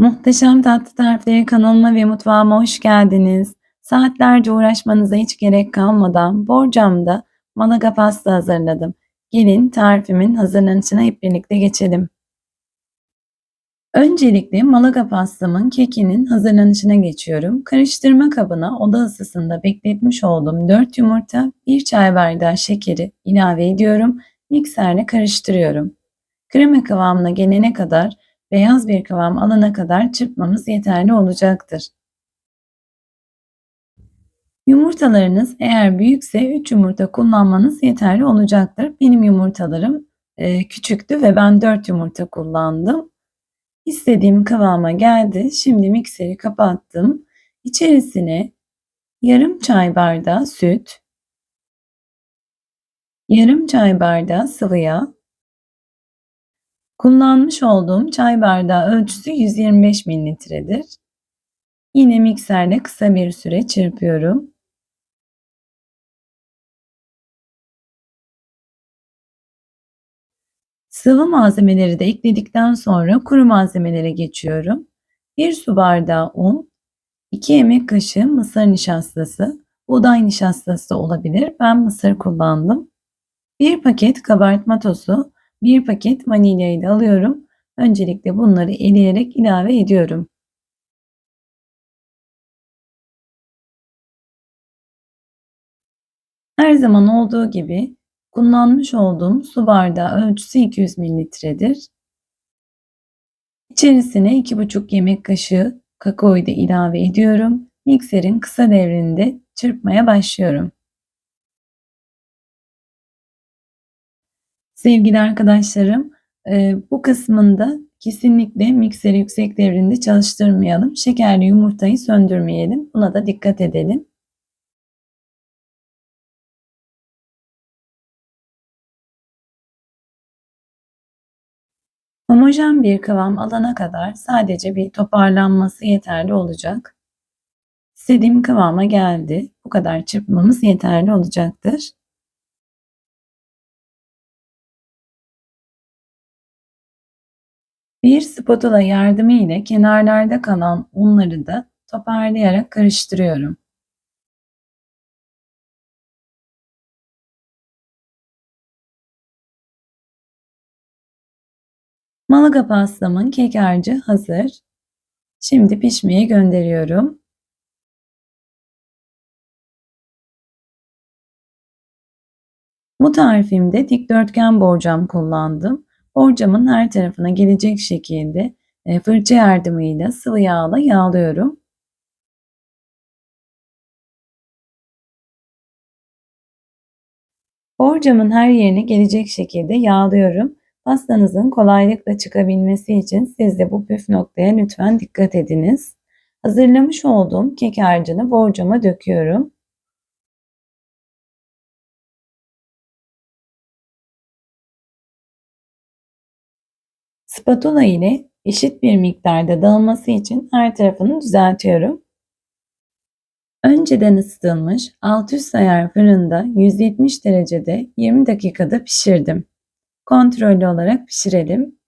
Muhteşem Tatlı Tarifleri kanalıma ve mutfağıma hoş geldiniz. Saatlerce uğraşmanıza hiç gerek kalmadan borcamda malaga pasta hazırladım. Gelin tarifimin hazırlanışına hep birlikte geçelim. Öncelikle malaga pastamın kekinin hazırlanışına geçiyorum. Karıştırma kabına oda ısısında bekletmiş olduğum 4 yumurta, 1 çay bardağı şekeri ilave ediyorum. Mikserle karıştırıyorum. Krema kıvamına gelene kadar beyaz bir kıvam alana kadar çırpmamız yeterli olacaktır. Yumurtalarınız eğer büyükse 3 yumurta kullanmanız yeterli olacaktır. Benim yumurtalarım e, küçüktü ve ben 4 yumurta kullandım. İstediğim kıvama geldi. Şimdi mikseri kapattım. İçerisine yarım çay bardağı süt, yarım çay bardağı sıvı yağ, kullanmış olduğum çay bardağı ölçüsü 125 mililitredir. Yine mikserle kısa bir süre çırpıyorum. Sıvı malzemeleri de ekledikten sonra kuru malzemelere geçiyorum. 1 su bardağı un, 2 yemek kaşığı mısır nişastası, buğday nişastası olabilir. Ben mısır kullandım. 1 paket kabartma tozu, 1 paket vanilyayı da alıyorum. Öncelikle bunları eleyerek ilave ediyorum. Her zaman olduğu gibi kullanmış olduğum su bardağı ölçüsü 200 mililitredir. İçerisine 2,5 yemek kaşığı kakaoyu da ilave ediyorum. Mikserin kısa devrinde çırpmaya başlıyorum. Sevgili arkadaşlarım, bu kısmında kesinlikle mikseri yüksek devrinde çalıştırmayalım. Şekerli yumurtayı söndürmeyelim. Buna da dikkat edelim. Homojen bir kıvam alana kadar sadece bir toparlanması yeterli olacak. İstediğim kıvama geldi. Bu kadar çırpmamız yeterli olacaktır. Bir spatula yardımı ile kenarlarda kalan unları da toparlayarak karıştırıyorum. Malaga pastamın kek harcı hazır. Şimdi pişmeye gönderiyorum. Bu tarifimde dikdörtgen borcam kullandım. Borcamın her tarafına gelecek şekilde e, fırça yardımıyla sıvı yağla yağlıyorum. Borcamın her yerine gelecek şekilde yağlıyorum. Pastanızın kolaylıkla çıkabilmesi için siz de bu püf noktaya lütfen dikkat ediniz. Hazırlamış olduğum kek harcını borcama döküyorum. Spatula ile eşit bir miktarda dağılması için her tarafını düzeltiyorum. Önceden ısıtılmış alt üst ayar fırında 170 derecede 20 dakikada pişirdim. Kontrollü olarak pişirelim.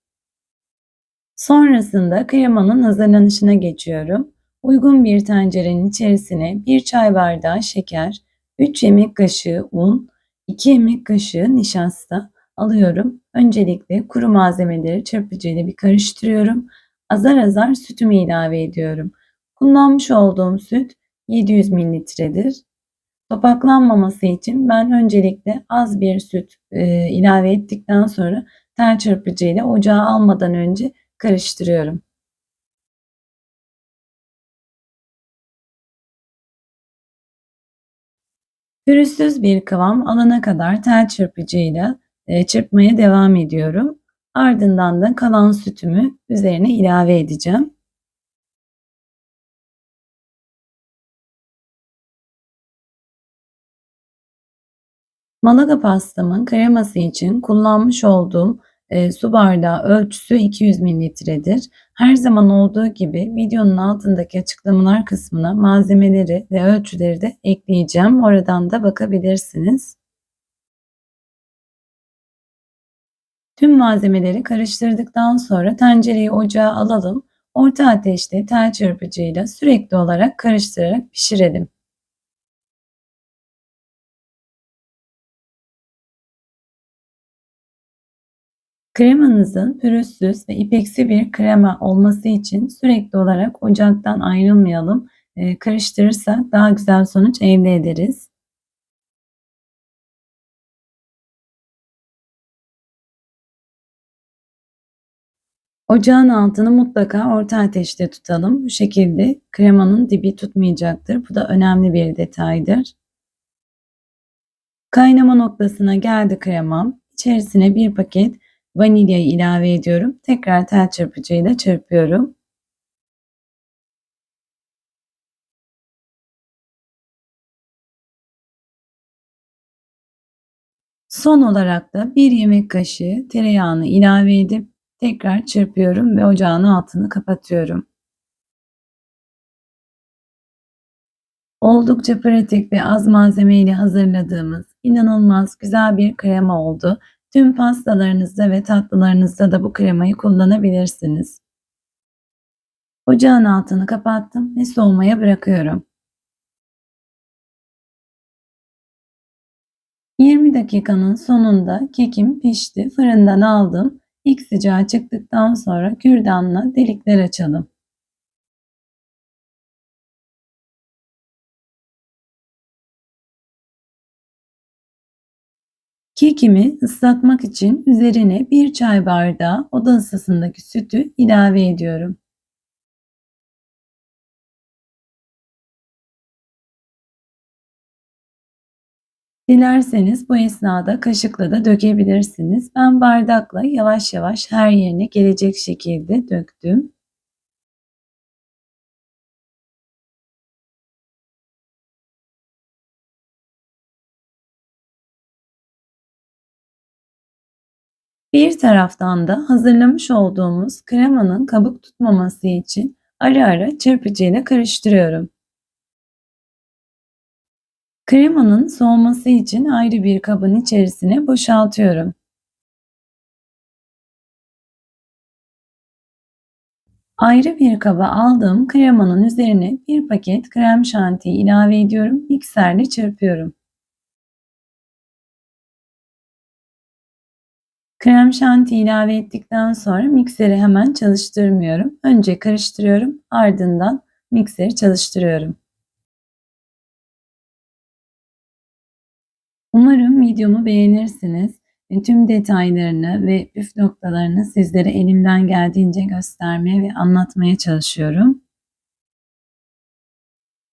Sonrasında kremanın hazırlanışına geçiyorum. Uygun bir tencerenin içerisine 1 çay bardağı şeker, 3 yemek kaşığı un, 2 yemek kaşığı nişasta alıyorum. Öncelikle kuru malzemeleri çırpıcıyla bir karıştırıyorum. Azar azar sütümü ilave ediyorum. Kullanmış olduğum süt 700 mililitredir. Topaklanmaması için ben öncelikle az bir süt e, ilave ettikten sonra tel çırpıcıyla ocağa almadan önce karıştırıyorum. Pürüzsüz bir kıvam alana kadar tel çırpıcıyla çırpmaya devam ediyorum. Ardından da kalan sütümü üzerine ilave edeceğim. Malaga pastamın kreması için kullanmış olduğum e, su bardağı ölçüsü 200 mililitredir. Her zaman olduğu gibi videonun altındaki açıklamalar kısmına malzemeleri ve ölçüleri de ekleyeceğim. Oradan da bakabilirsiniz. Tüm malzemeleri karıştırdıktan sonra tencereyi ocağa alalım. Orta ateşte tel çırpıcıyla sürekli olarak karıştırarak pişirelim. Kremanızın pürüzsüz ve ipeksi bir krema olması için sürekli olarak ocaktan ayrılmayalım. Ee, karıştırırsak daha güzel sonuç elde ederiz. Ocağın altını mutlaka orta ateşte tutalım. Bu şekilde kremanın dibi tutmayacaktır. Bu da önemli bir detaydır. Kaynama noktasına geldi kremam. İçerisine bir paket vanilyayı ilave ediyorum. Tekrar tel çırpıcıyla çırpıyorum. Son olarak da bir yemek kaşığı tereyağını ilave edip tekrar çırpıyorum ve ocağın altını kapatıyorum. Oldukça pratik ve az malzeme ile hazırladığımız inanılmaz güzel bir krema oldu. Tüm pastalarınızda ve tatlılarınızda da bu kremayı kullanabilirsiniz. Ocağın altını kapattım ve soğumaya bırakıyorum. 20 dakikanın sonunda kekim pişti. Fırından aldım. İlk sıcağı çıktıktan sonra kürdanla delikler açalım. Kekimi ıslatmak için üzerine bir çay bardağı oda ısısındaki sütü ilave ediyorum. Dilerseniz bu esnada kaşıkla da dökebilirsiniz. Ben bardakla yavaş yavaş her yerine gelecek şekilde döktüm. Bir taraftan da hazırlamış olduğumuz kremanın kabuk tutmaması için ara ara çırpıcıyla karıştırıyorum. Kremanın soğuması için ayrı bir kabın içerisine boşaltıyorum. Ayrı bir kaba aldığım kremanın üzerine bir paket krem şanti ilave ediyorum. Mikserle çırpıyorum. Krem şanti ilave ettikten sonra mikseri hemen çalıştırmıyorum. Önce karıştırıyorum ardından mikseri çalıştırıyorum. Umarım videomu beğenirsiniz. Tüm detaylarını ve püf noktalarını sizlere elimden geldiğince göstermeye ve anlatmaya çalışıyorum.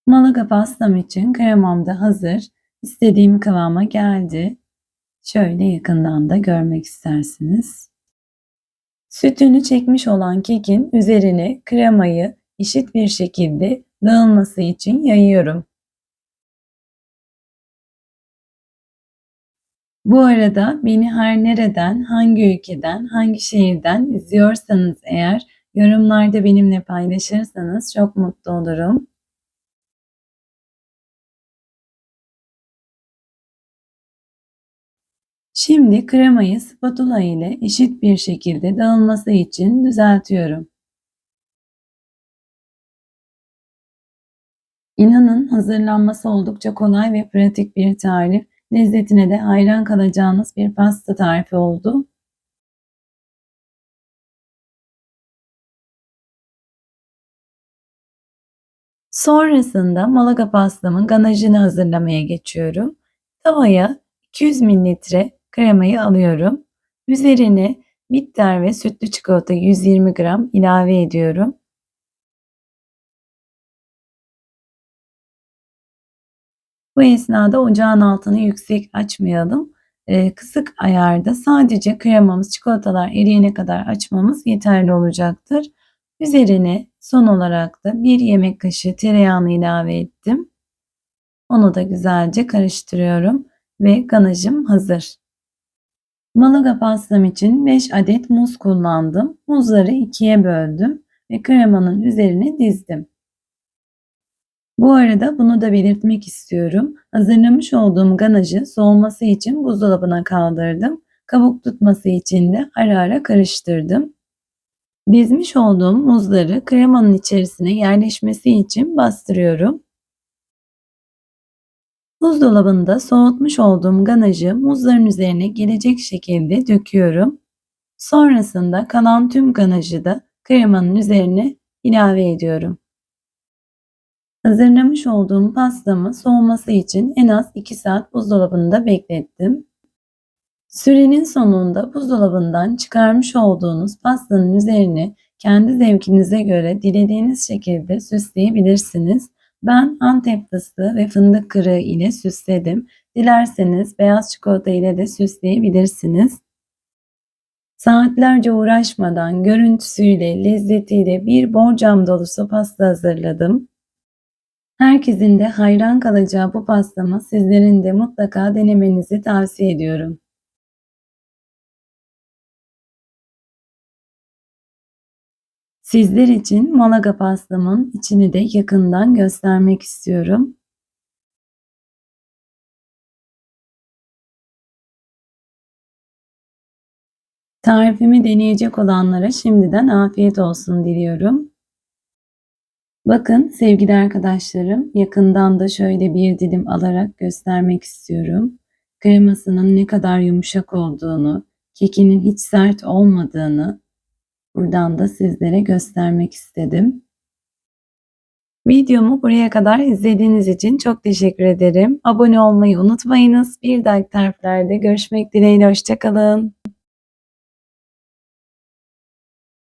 Malaga pastam için kremam da hazır. İstediğim kıvama geldi. Şöyle yakından da görmek istersiniz. Sütünü çekmiş olan kekin üzerine kremayı eşit bir şekilde dağılması için yayıyorum. Bu arada beni her nereden, hangi ülkeden, hangi şehirden izliyorsanız eğer yorumlarda benimle paylaşırsanız çok mutlu olurum. Şimdi kremayı spatula ile eşit bir şekilde dağılması için düzeltiyorum. İnanın hazırlanması oldukça kolay ve pratik bir tarif. Lezzetine de hayran kalacağınız bir pasta tarifi oldu. Sonrasında malaga pastamın ganajını hazırlamaya geçiyorum. Tavaya 200 mililitre kremayı alıyorum. Üzerine bitter ve sütlü çikolata 120 gram ilave ediyorum. Bu esnada ocağın altını yüksek açmayalım. Ee, kısık ayarda sadece kremamız, çikolatalar eriyene kadar açmamız yeterli olacaktır. Üzerine son olarak da bir yemek kaşığı tereyağını ilave ettim. Onu da güzelce karıştırıyorum ve ganajım hazır. Malaga pastam için 5 adet muz kullandım. Muzları ikiye böldüm ve kremanın üzerine dizdim. Bu arada bunu da belirtmek istiyorum. Hazırlamış olduğum ganajı soğuması için buzdolabına kaldırdım. Kabuk tutması için de ara ara karıştırdım. Dizmiş olduğum muzları kremanın içerisine yerleşmesi için bastırıyorum. Buzdolabında soğutmuş olduğum ganajı muzların üzerine gelecek şekilde döküyorum. Sonrasında kalan tüm ganajı da kremanın üzerine ilave ediyorum. Hazırlamış olduğum pastamı soğuması için en az 2 saat buzdolabında beklettim. Sürenin sonunda buzdolabından çıkarmış olduğunuz pastanın üzerine kendi zevkinize göre dilediğiniz şekilde süsleyebilirsiniz. Ben Antep fıstığı ve fındık kırığı ile süsledim. Dilerseniz beyaz çikolata ile de süsleyebilirsiniz. Saatlerce uğraşmadan görüntüsüyle, lezzetiyle bir borcam dolusu pasta hazırladım. Herkesin de hayran kalacağı bu pastamı sizlerin de mutlaka denemenizi tavsiye ediyorum. Sizler için Malaga pastamın içini de yakından göstermek istiyorum. Tarifimi deneyecek olanlara şimdiden afiyet olsun diliyorum. Bakın sevgili arkadaşlarım yakından da şöyle bir dilim alarak göstermek istiyorum. Kremasının ne kadar yumuşak olduğunu, kekinin hiç sert olmadığını buradan da sizlere göstermek istedim. Videomu buraya kadar izlediğiniz için çok teşekkür ederim. Abone olmayı unutmayınız. Bir dahaki tariflerde görüşmek dileğiyle. Hoşçakalın.